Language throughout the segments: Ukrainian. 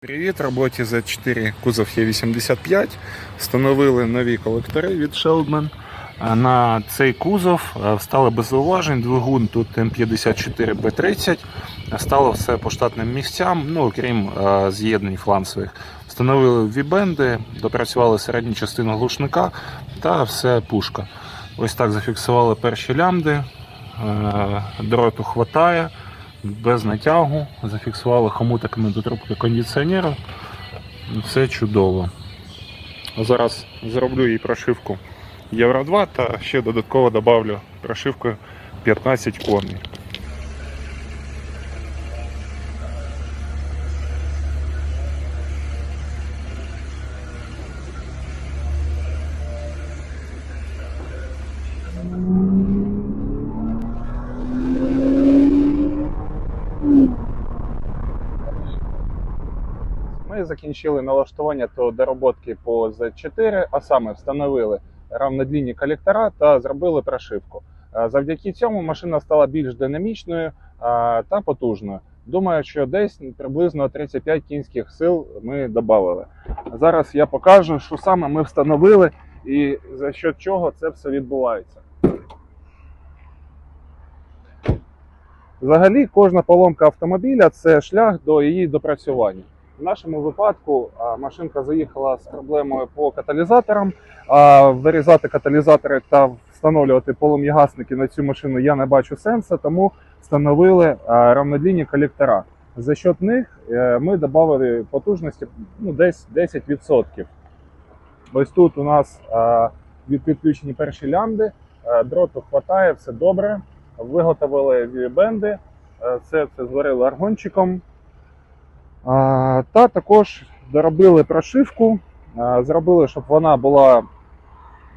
Привіт, роботі Z4 кузов Є85. Встановили нові колектори від Sheldman. На цей кузов е, встали без зауважень. Двигун тут М54Б30. Стало все по штатним місцям, ну окрім е, з'єднань фланцевих. Встановили вібенди, допрацювали середню частину глушника та все пушка. Ось так зафіксували перші лямди. Е, Дроту хватає без натягу, зафіксували хомутиками до трубки кондиціонера. Все чудово. Зараз зроблю їй прошивку Євро 2 та ще додатково добавлю прошивку 15 коней. Закінчили налаштування до дороботки по Z4, а саме встановили равнодлінні колектора та зробили прошивку. Е, Завдяки цьому машина стала більш динамічною е, та потужною. Думаю, що десь приблизно 35 кінських сил ми додали. Зараз я покажу, що саме ми встановили і за що чого це все відбувається. Взагалі, кожна поломка автомобіля це шлях до її допрацювання. В нашому випадку машинка заїхала з проблемою по каталізаторам. Вирізати каталізатори та встановлювати полум'ягасники на цю машину я не бачу сенсу, тому встановили равнодлінні колектора. За счет них е, ми додали потужності ну, десь 10%. Ось тут у нас а, від підключені перші лямди, дроту хватає, все добре. Виготовили вібенди, е, все це зварили аргончиком. Та також доробили прошивку, зробили, щоб вона була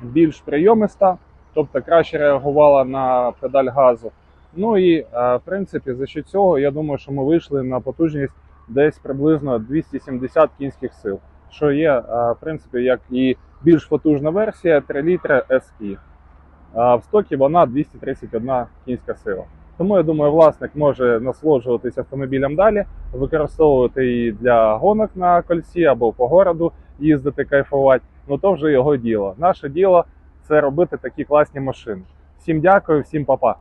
більш прийомиста, тобто краще реагувала на педаль газу. Ну і в принципі, за що цього, я думаю, що ми вийшли на потужність десь приблизно 270 кінських сил, що є, в принципі, як і більш потужна версія 3 літра. А в стокі вона 231 кінська сила. Тому я думаю, власник може насолоджуватися автомобілем далі, використовувати її для гонок на кольці або по городу, їздити, кайфувати. Ну то вже його діло. Наше діло це робити такі класні машини. Всім дякую, всім па-па.